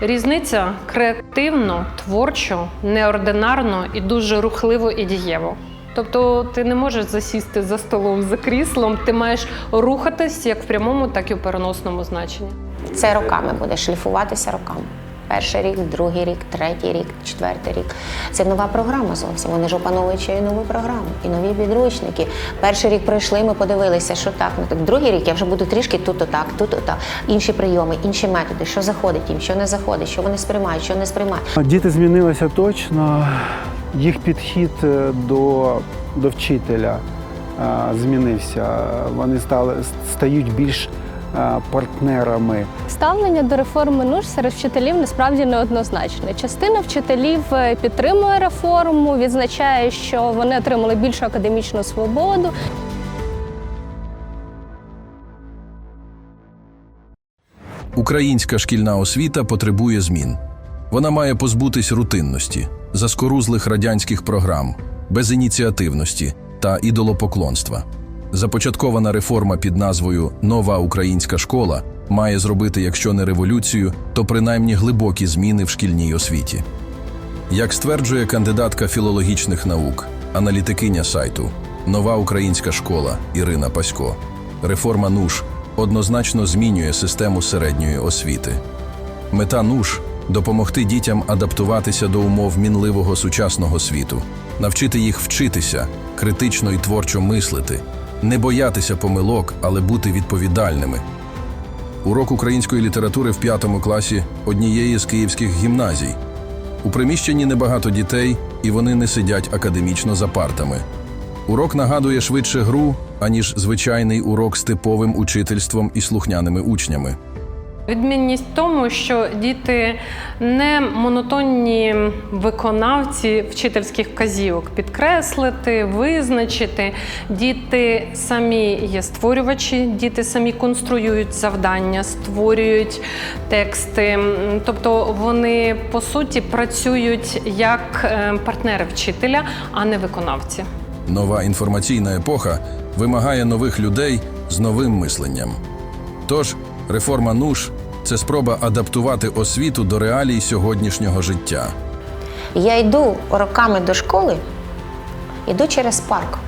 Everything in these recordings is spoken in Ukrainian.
Різниця креативно, творчо, неординарно і дуже рухливо і дієво. Тобто ти не можеш засісти за столом за кріслом, ти маєш рухатись як в прямому, так і в переносному значенні. Це роками буде шліфуватися роками. Перший рік, другий рік, третій рік, четвертий рік. Це нова програма зовсім. Вони ж опановують ще й нову програму, і нові підручники. Перший рік пройшли, ми подивилися, що так. Ну другий рік я вже буду трішки тут отак, тут отак. Інші прийоми, інші методи, що заходить їм, що не заходить, що вони сприймають, що не сприймають. Діти змінилися точно. Їх підхід е, до, до вчителя е, змінився. Вони стали стають більш партнерами. Ставлення до реформи НУШ серед вчителів насправді неоднозначне. Частина вчителів е, підтримує реформу, відзначає, що вони отримали більшу академічну свободу. Українська шкільна освіта потребує змін. Вона має позбутись рутинності, заскорузлих радянських програм, безініціативності та ідолопоклонства. Започаткована реформа під назвою Нова українська школа має зробити, якщо не революцію, то принаймні глибокі зміни в шкільній освіті. Як стверджує кандидатка філологічних наук, аналітикиня сайту Нова українська школа Ірина Пасько, реформа НУШ однозначно змінює систему середньої освіти. Мета НУШ допомогти дітям адаптуватися до умов мінливого сучасного світу, навчити їх вчитися, критично і творчо мислити, не боятися помилок, але бути відповідальними. Урок української літератури в п'ятому класі однієї з київських гімназій. У приміщенні небагато дітей, і вони не сидять академічно за партами. Урок нагадує швидше гру, аніж звичайний урок з типовим учительством і слухняними учнями. Відмінність в тому, що діти не монотонні виконавці вчительських вказівок підкреслити, визначити. Діти самі є створювачі, діти самі конструюють завдання, створюють тексти. Тобто вони по суті працюють як е, партнери вчителя, а не виконавці. Нова інформаційна епоха вимагає нових людей з новим мисленням. Тож, реформа НУШ це спроба адаптувати освіту до реалій сьогоднішнього життя. Я йду роками до школи, йду через парк.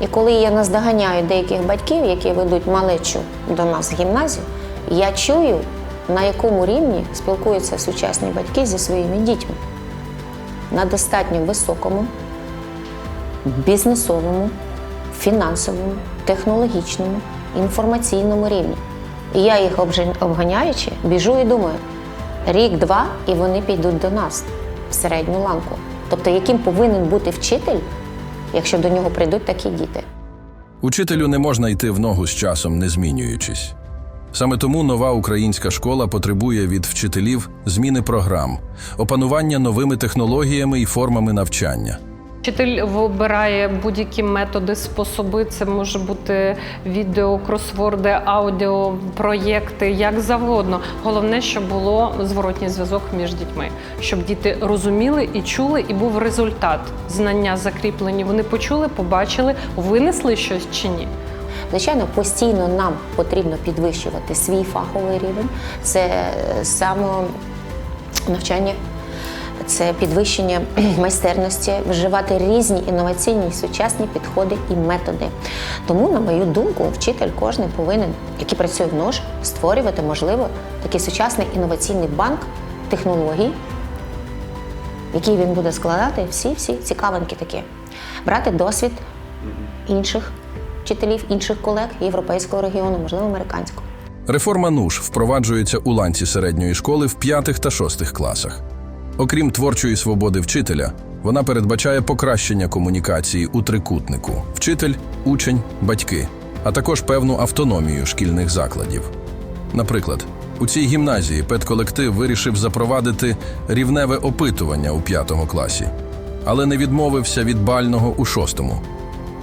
І коли я наздоганяю деяких батьків, які ведуть малечу до нас в гімназію, я чую, на якому рівні спілкуються сучасні батьки зі своїми дітьми. На достатньо високому, бізнесовому, фінансовому, технологічному, інформаційному рівні. І я їх обганяючи, біжу і думаю, рік-два, і вони підуть до нас в середню ланку. Тобто, яким повинен бути вчитель, якщо до нього прийдуть такі діти. Учителю не можна йти в ногу з часом, не змінюючись. Саме тому нова українська школа потребує від вчителів зміни програм, опанування новими технологіями і формами навчання. Вчитель вибирає будь-які методи, способи. Це може бути відео, кросворди, аудіо, проєкти, як завгодно. Головне, щоб було зворотній зв'язок між дітьми, щоб діти розуміли і чули, і був результат. Знання закріплені. Вони почули, побачили, винесли щось чи ні. Звичайно, постійно нам потрібно підвищувати свій фаховий рівень. Це самонавчання, це підвищення майстерності, вживати різні інноваційні сучасні підходи і методи. Тому, на мою думку, вчитель кожен повинен, який працює в НОЖ, створювати, можливо, такий сучасний інноваційний банк технологій, який він буде складати всі-всі цікавинки такі, брати досвід інших вчителів, інших колег європейського регіону, можливо, американського. Реформа НУШ впроваджується у ланці середньої школи в п'ятих та шостих класах. Окрім творчої свободи вчителя, вона передбачає покращення комунікації у трикутнику вчитель, учень, батьки, а також певну автономію шкільних закладів. Наприклад, у цій гімназії педколектив вирішив запровадити рівневе опитування у п'ятому класі, але не відмовився від бального у шостому.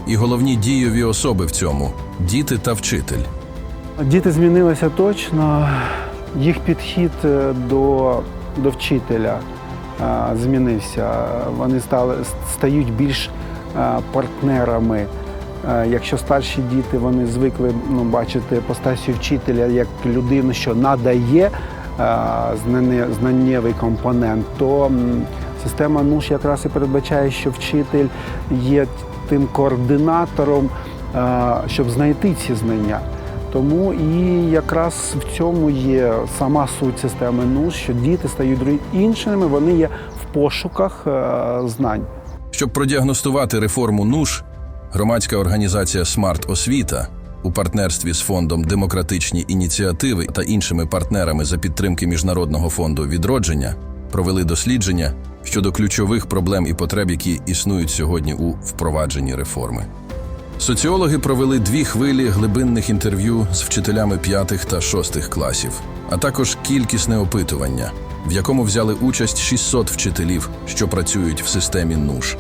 І головні дієві особи в цьому діти та вчитель. Діти змінилися точно. Їх підхід е, до, до вчителя змінився. Вони стали стають більш партнерами. Якщо старші діти вони звикли ну, бачити постасію вчителя як людину, що надає, знаннєвий компонент, то система НУШ якраз і передбачає, що вчитель є тим координатором, щоб знайти ці знання. Тому і якраз в цьому є сама суть системи НУШ, що діти стають іншими, вони є в пошуках е, знань. Щоб продіагностувати реформу НУШ, громадська організація Смарт Освіта у партнерстві з фондом Демократичні ініціативи та іншими партнерами за підтримки Міжнародного фонду відродження провели дослідження щодо ключових проблем і потреб, які існують сьогодні у впровадженні реформи. Соціологи провели дві хвилі глибинних інтерв'ю з вчителями п'ятих та шостих класів, а також кількісне опитування, в якому взяли участь 600 вчителів, що працюють в системі НУШ.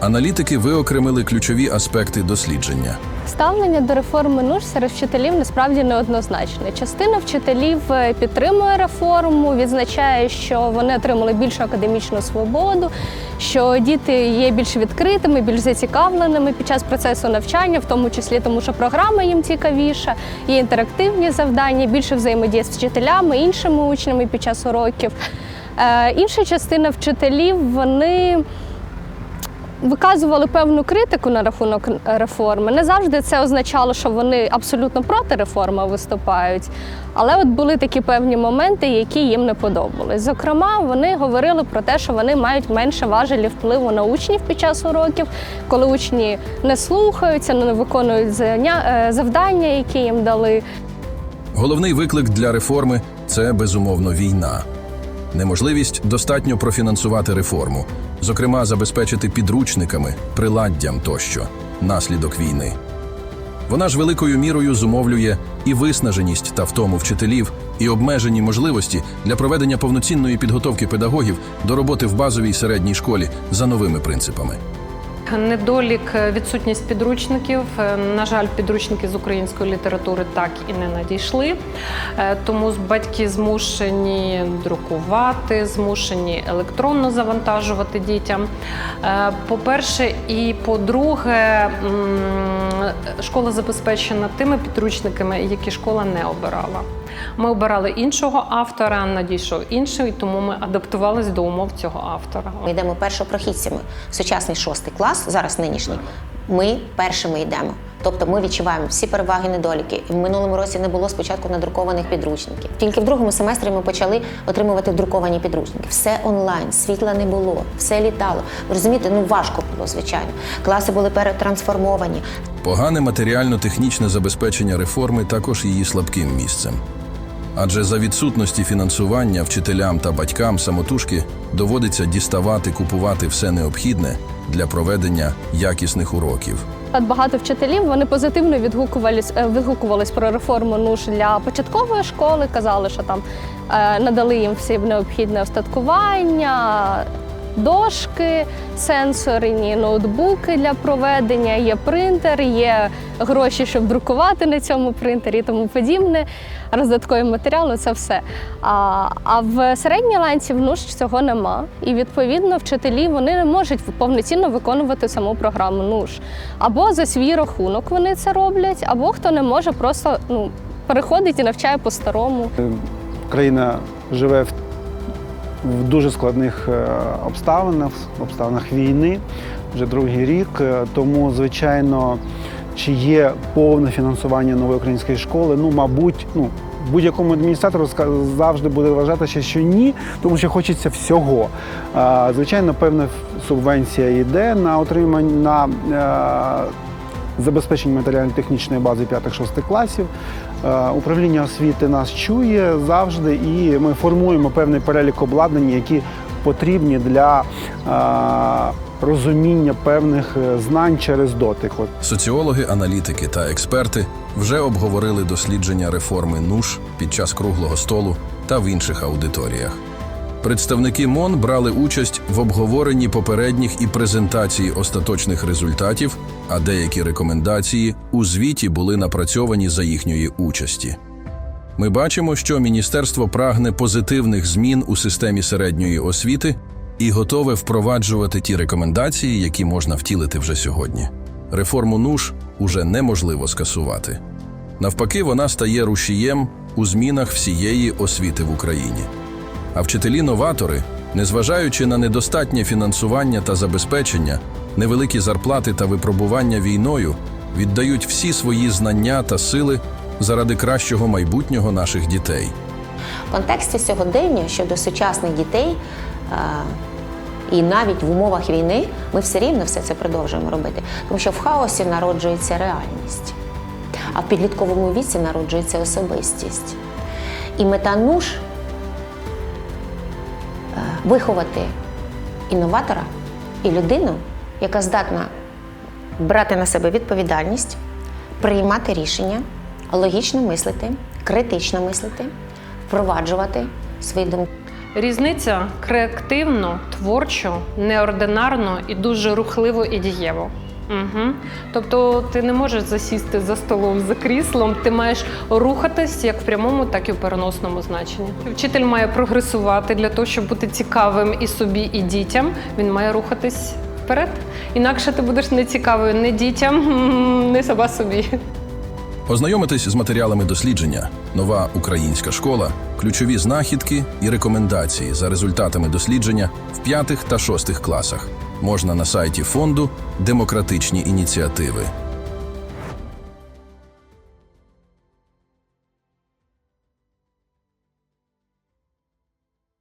Аналітики виокремили ключові аспекти дослідження. Ставлення до реформи НУШ серед вчителів насправді неоднозначне. Частина вчителів е, підтримує реформу, відзначає, що вони отримали більшу академічну свободу, що діти є більш відкритими, більш зацікавленими під час процесу навчання, в тому числі тому, що програма їм цікавіша, є інтерактивні завдання, більше взаємодія з вчителями, іншими учнями під час уроків. Е, Інша частина вчителів вони виказували певну критику на рахунок реформи. Не завжди це означало, що вони абсолютно проти реформи виступають. Але от були такі певні моменти, які їм не подобались. Зокрема, вони говорили про те, що вони мають менше важелі впливу на учнів під час уроків, коли учні не слухаються, не виконують е, завдання, які їм дали. Головний виклик для реформи це безумовно війна. Неможливість достатньо профінансувати реформу, зокрема, забезпечити підручниками, приладдям тощо, наслідок війни. Вона ж великою мірою зумовлює і виснаженість та втому вчителів, і обмежені можливості для проведення повноцінної підготовки педагогів до роботи в базовій середній школі за новими принципами. Недолік е, відсутність підручників. Е, На жаль, підручники з української літератури так і не надійшли. Е, Тому батьки змушені друкувати, змушені електронно завантажувати дітям. По-перше, і по-друге, школа забезпечена тими підручниками, які школа не обирала. Ми обирали іншого автора, надійшов інший, тому ми адаптувалися до умов цього автора. Ми йдемо першопрохідцями. Сучасний шостий клас, зараз нинішній. Ми першими йдемо. Тобто ми відчуваємо всі переваги, недоліки. І в минулому році не було спочатку надрукованих підручників. Тільки в другому семестрі ми почали отримувати друковані підручники. Все онлайн, світла не було, все літало. Ви розумієте, ну важко було, звичайно. Класи були перетрансформовані. Погане матеріально-технічне забезпечення реформи також її слабким місцем. Адже за відсутності фінансування вчителям та батькам самотужки доводиться діставати, купувати все необхідне для проведення якісних уроків. Багато вчителів вони позитивно відгукувались, е, відгукувались про реформу НУШ для початкової школи. Казали, що там е, надали їм всі необхідне остаткування, дошки сенсорні, ноутбуки для проведення, є принтер, є гроші, щоб друкувати на цьому принтері і тому подібне. Роздаткові матеріали це все. А, а в середній ланці в НУШ цього нема. І відповідно вчителі вони не можуть повноцінно виконувати саму програму НУШ. Або за свій рахунок вони це роблять, або хто не може, просто ну, переходить і навчає по-старому. Країна живе в, в дуже складних е, обставинах, обставинах війни вже другий рік. Е, Тому, звичайно, чи є повне фінансування нової української школи, ну, мабуть, ну. Будь-якому адміністратору завжди буде вважати, що- ні, тому що хочеться всього. Звичайно, певна субвенція йде на отримання на е, забезпечення матеріально-технічної бази 5-6 класів. Е, Управління освіти нас чує завжди, і ми формуємо певний перелік обладнань, які потрібні для е, розуміння певних е, знань через дотик. От Соціологи, аналітики та експерти вже обговорили дослідження реформи НУШ під час круглого столу та в інших аудиторіях. Представники МОН брали участь в обговоренні попередніх і презентації остаточних результатів, а деякі рекомендації у звіті були напрацьовані за їхньої участі. Ми бачимо, що міністерство прагне позитивних змін у системі середньої освіти і готове впроваджувати ті рекомендації, які можна втілити вже сьогодні. Реформу НУШ уже неможливо скасувати. Навпаки, вона стає рушієм у змінах всієї освіти в Україні. А вчителі-новатори, незважаючи на недостатнє фінансування та забезпечення, невеликі зарплати та випробування війною, віддають всі свої знання та сили заради кращого майбутнього наших дітей. В контексті сьогодення щодо сучасних дітей е, і навіть в умовах війни ми все рівно все це продовжуємо робити, тому що в хаосі народжується реальність, а в підлітковому віці народжується особистість. І мета НУШ е, виховати інноватора і людину, яка здатна брати на себе відповідальність, приймати рішення, логічно мислити, критично мислити, впроваджувати свої думки. Різниця креативно, творчо, неординарно і дуже рухливо і дієво. Угу. Тобто ти не можеш засісти за столом за кріслом, ти маєш рухатись як в прямому, так і в переносному значенні. Вчитель має прогресувати для того, щоб бути цікавим і собі, і дітям. Він має рухатись вперед. Інакше ти будеш не цікавий не дітям, не сама собі. Ознайомитись з матеріалами дослідження, нова українська школа, ключові знахідки і рекомендації за результатами дослідження в п'ятих та шостих класах можна на сайті фонду Демократичні ініціативи.